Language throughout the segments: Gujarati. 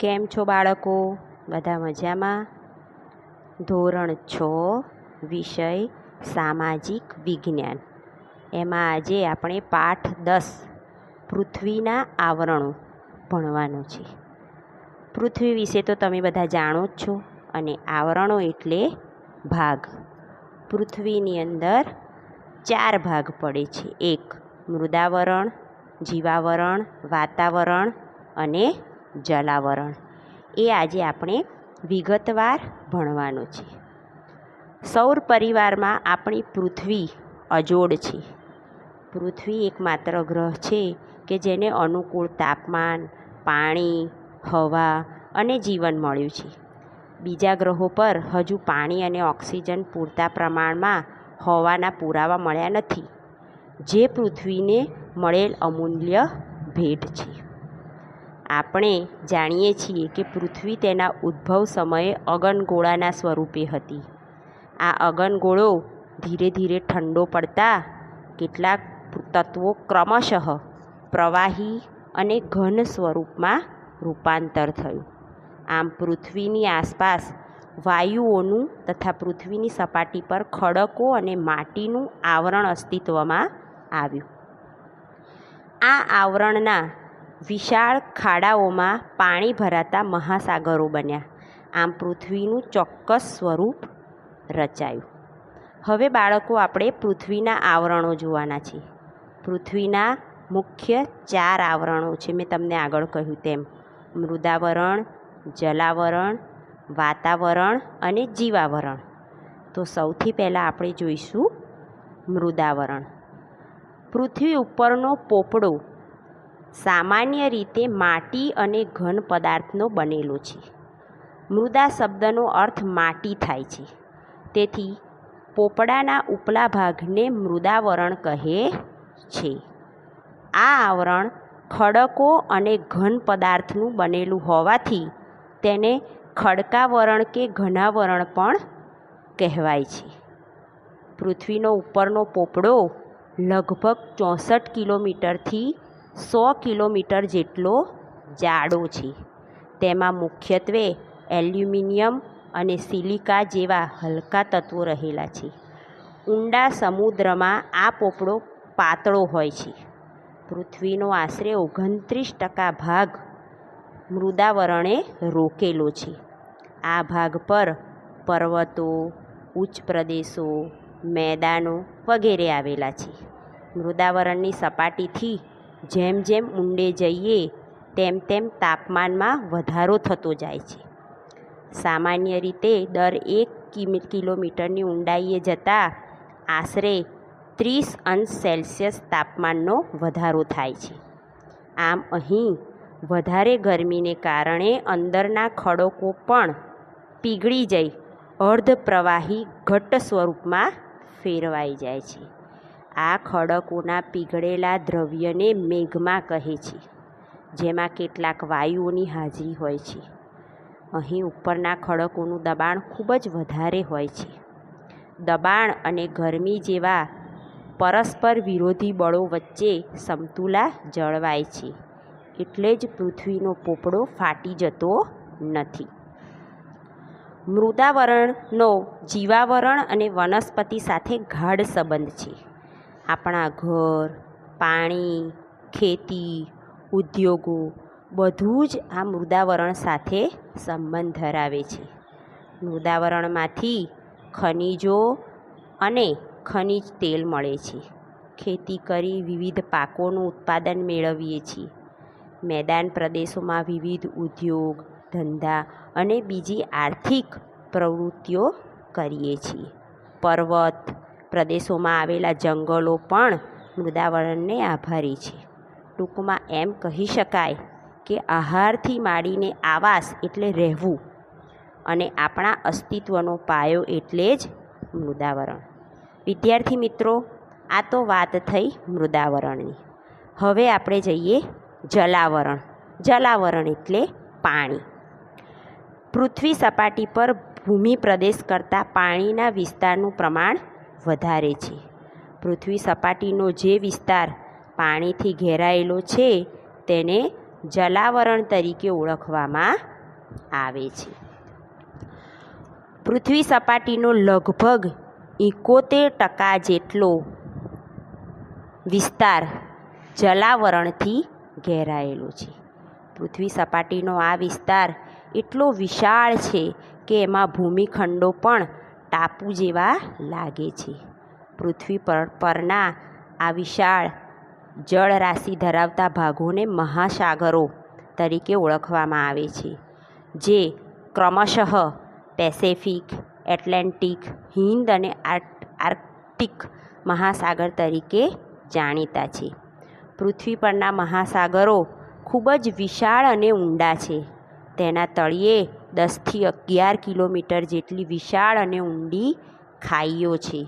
કેમ છો બાળકો? બધા મજામાં? ધોરણ છ, વિષય સામાજિક વિજ્ઞાન. એમાં આજે આપણે પાઠ દસ, પૃથ્વીના આવરણો ભણવાનું છે. પૃથ્વી વિશે તો તમે બધા જાણો જ છો, અને આવરણો એટલે ભાગ. પૃથ્વીની અંદર ચાર ભાગ પડે છે. એક મૃદાવરણ, જીવાવરણ, વાતાવરણ અને જલાવરણ. એ આજે આપણે વિગતવાર ભણવાનું છે. સૌર પરિવારમાં આપણી પૃથ્વી અજોડ છે. પૃથ્વી એકમાત્ર ગ્રહ છે કે જેને અનુકૂળ તાપમાન, પાણી, હવા અને જીવન મળ્યું છે. બીજા ગ્રહો પર હજુ પાણી અને ઓક્સિજન પૂરતા પ્રમાણમાં હોવાના પુરાવા મળ્યા નથી. જે પૃથ્વીને મળેલ અમૂલ્ય ભેટ છે. આપણે જાણીએ છીએ કે પૃથ્વી તેના ઉદ્ભવ સમયે અગનગોળાના સ્વરૂપે હતી. આ અગનગોળો ધીરે ધીરે ઠંડો પડતા કેટલાક તત્વો ક્રમશઃ પ્રવાહી અને ઘન સ્વરૂપમાં રૂપાંતર થયું. આમ પૃથ્વીની આસપાસ વાયુઓનું તથા પૃથ્વીની સપાટી પર ખડકો અને માટીનું આવરણ અસ્તિત્વમાં આવ્યું. આ આવરણના વિશાળ ખાડાઓમાં પાણી ભરાતા મહાસાગરો બન્યા. આમ પૃથ્વીનું ચોક્કસ સ્વરૂપ રચાયું. હવે બાળકો, આપણે પૃથ્વીના આવરણો જોવાના છે. પૃથ્વીના મુખ્ય ચાર આવરણો છે, મેં તમને આગળ કહ્યું તેમ. મૃદાવરણ, જલાવરણ, વાતાવરણ અને જીવાવરણ. તો સૌથી પહેલાં આપણે જોઈશું મૃદાવરણ. પૃથ્વી ઉપરનો પોપડો સામાન્ય રીતે માટી અને ઘન પદાર્થનો બનેલો છે. મૃદા શબ્દનો અર્થ માટી થાય છે. તેથી પોપડાના ઉપલા ભાગને મૃદાવરણ કહે છે. આ આવરણ ખડકો અને ઘન પદાર્થનું બનેલું હોવાથી તેને ખડકાવરણ કે ઘનાવરણ પણ કહેવાય છે. પૃથ્વીનો ઉપરનો પોપડો લગભગ ચોસઠ કિલોમીટરથી સો કિલોમીટર જેટલો જાડો છે. તેમાં મુખ્યત્વે એલ્યુમિનિયમ અને સિલિકા જેવા હલકા તત્વો રહેલા છે. ઊંડા સમુદ્રમાં આ પોપડો પાતળો હોય છે. પૃથ્વીનો આશરે ઓગણત્રીસ ટકા ભાગ મૃદાવરણે રોકેલો છે. આ ભાગ પર પર્વતો, ઉચ્ચ પ્રદેશો, મેદાનો વગેરે આવેલા છે. મૃદાવરણની સપાટીથી જેમ જેમ ઊંડે જઈએ, તેમ તેમ તાપમાનમાં વધારો થતો જાય છે. સામાન્ય રીતે દર એક કિલોમીટરની ઊંડાઈએ જતાં આશરે ત્રીસ અંશ સેલ્સિયસ તાપમાનનો વધારો થાય છે. આમ અહીં વધારે ગરમીને કારણે અંદરના ખડકો પણ પીગળી જઈ અર્ધ પ્રવાહી ઘટ્ટ સ્વરૂપમાં ફેરવાઈ જાય છે. આ ખડકોના પીગળેલા દ્રવ્યને મેઘમાં કહે છે, જેમાં કેટલાક વાયુઓની હાજરી હોય છે. અહીં ઉપરના ખડકોનું દબાણ ખૂબ જ વધારે હોય છે. દબાણ અને ગરમી જેવા પરસ્પર વિરોધી બળો વચ્ચે સમતુલા જળવાય છે, એટલે જ પૃથ્વીનો પોપડો ફાટી જતો નથી. મૃદાવરણનો જીવાવરણ અને વનસ્પતિ સાથે ગાઢ સંબંધ છે. આપણા ઘર, પાણી, ખેતી, ઉદ્યોગો બધું જ આ મૃદાવરણ સાથે સંબંધ ધરાવે છે. મૃદાવરણમાંથી ખનિજો અને ખનિજ તેલ મળે છે. ખેતી કરી વિવિધ પાકોનું ઉત્પાદન મેળવીએ છીએ. મેદાન પ્રદેશોમાં વિવિધ ઉદ્યોગ, ધંધા અને બીજી આર્થિક પ્રવૃત્તિઓ કરીએ છીએ. પર્વત પ્રદેશોમાં આવેલા જંગલો પણ મૃદાવરણને આભારી છે. ટૂંકમાં એમ કહી શકાય કે આહારથી માંડીને આવાસ એટલે રહેવું અને આપણા અસ્તિત્વનો પાયો એટલે જ મૃદાવરણ. વિદ્યાર્થી મિત્રો, આ તો વાત થઈ મૃદાવરણની. હવે આપણે જઈએ જલાવરણ. જલાવરણ એટલે પાણી. પૃથ્વી સપાટી પર ભૂમિ પ્રદેશ કરતાં પાણીના વિસ્તારનું પ્રમાણ વધારે છે. પૃથ્વી સપાટીનો જે વિસ્તાર પાણીથી ઘેરાયેલો છે, તેને જલાવરણ તરીકે ઓળખવામાં આવે છે. પૃથ્વી સપાટીનો લગભગ એકોતેર ટકા જેટલો વિસ્તાર જલાવરણથી ઘેરાયેલો છે. પૃથ્વી સપાટીનો આ વિસ્તાર એટલો વિશાળ છે કે એમાં ભૂમિખંડો પણ ટાપુ જેવા લાગે છે. પૃથ્વી પર, પરના આ વિશાળ જળરાશિ ધરાવતા ભાગોને મહાસાગરો તરીકે ઓળખવામાં આવે છે, જે ક્રમશઃ પેસેફિક, એટલાન્ટિક, હિન્દ અને આર્કટિક મહાસાગર તરીકે જાણીતા છે. પૃથ્વી પરના મહાસાગરો ખૂબ જ વિશાળ અને ઊંડા છે. તેના તળિયે દસથી અગિયાર કિલોમીટર જેટલી વિશાળ અને ઊંડી ખાઈઓ છે.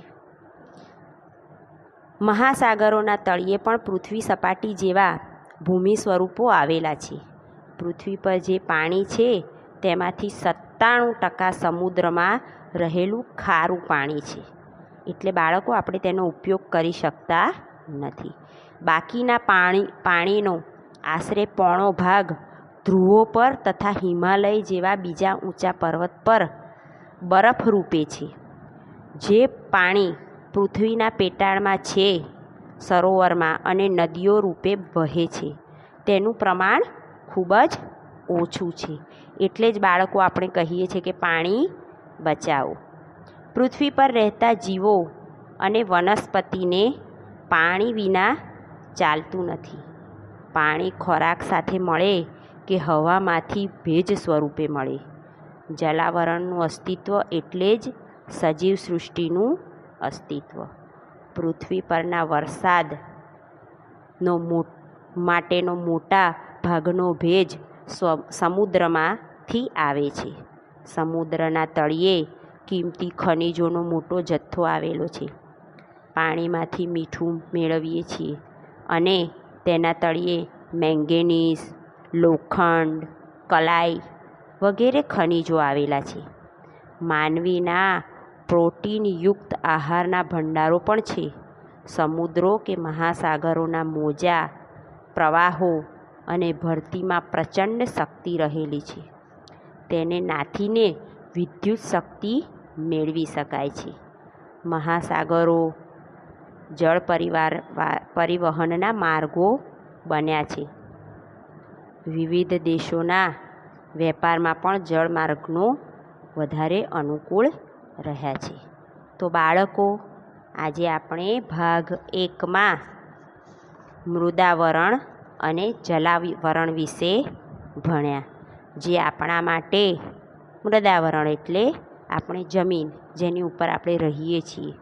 મહાસાગરોના તળિયે પણ પૃથ્વી સપાટી જેવા ભૂમિ સ્વરૂપો આવેલા છે. પૃથ્વી પર જે પાણી છે, તેમાંથી સત્તાણું ટકા સમુદ્રમાં રહેલું ખારું પાણી છે. એટલે બાળકો, આપણે તેનો ઉપયોગ કરી શકતા નથી. બાકીના પાણી, પાણીનો આશરે પોણો ભાગ ધ્રુવો પર તથા હિમાલય જેવા બીજા ઊંચા પર્વત પર બરફ રૂપે છે. જે પાણી પૃથ્વીના પેટાળમાં છે, સરોવરમાં અને નદીઓ રૂપે વહે છે. તેનું પ્રમાણ ખૂબ જ ઓછું છે. એટલે જ બાળકો આપણે કહીએ છીએ કે પાણી બચાવો. પૃથ્વી પર રહેતા જીવો અને વનસ્પતિને પાણી વિના ચાલતું નથી. પાણી ખોરાક સાથે મળે કે હવામાંથી ભેજ સ્વરૂપે મળે. જલાવરણનું અસ્તિત્વ એટલે જ સજીવ સૃષ્ટિનું અસ્તિત્વ. પૃથ્વી પરના વરસાદનો માટેનો મોટા ભાગનો ભેજ સ્વ, સમુદ્રમાંથી આવે છે. સમુદ્રના તળિયે કિંમતી ખનિજોનો મોટો જથ્થો આવેલો છે. પાણીમાંથી મીઠું મેળવીએ છીએ અને તેના તળિયે મેંગેનીઝ લોખંડ, કલાઈ વગેરે ખનિજો આવેલા છે. માનવીના પ્રોટીનયુક્ત આહારના ભંડારો પણ છે. સમુદ્રો કે મહાસાગરોના મોજા, પ્રવાહો અને ભરતીમાં પ્રચંડ શક્તિ રહેલી છે. તેને નાથીને વિદ્યુત શક્તિ મેળવી શકાય છે. મહાસાગરો, જળ પરિવાર પરિવહનના માર્ગો બન્યા છે. વિવિધ દેશોના વેપારમાં પણ જળમાર્ગનો વધારે અનુકૂળ રહ્યા છે. તો બાળકો, આજે આપણે ભાગ એકમાં મૃદાવરણ અને જલાવરણ વિશે ભણ્યા, જે આપણા માટે મૃદાવરણ એટલે આપણે જમીન જેની ઉપર આપણે રહીએ છીએ.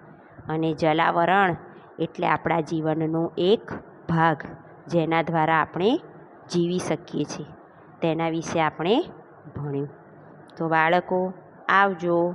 અને જલાવરણ એટલે આપણા જીવનનો એક ભાગ, જેના દ્વારા આપણે જીવી શકીએ છીએ. તેના વિશે આપણે ભણ્યું. તો બાળકો આવજો.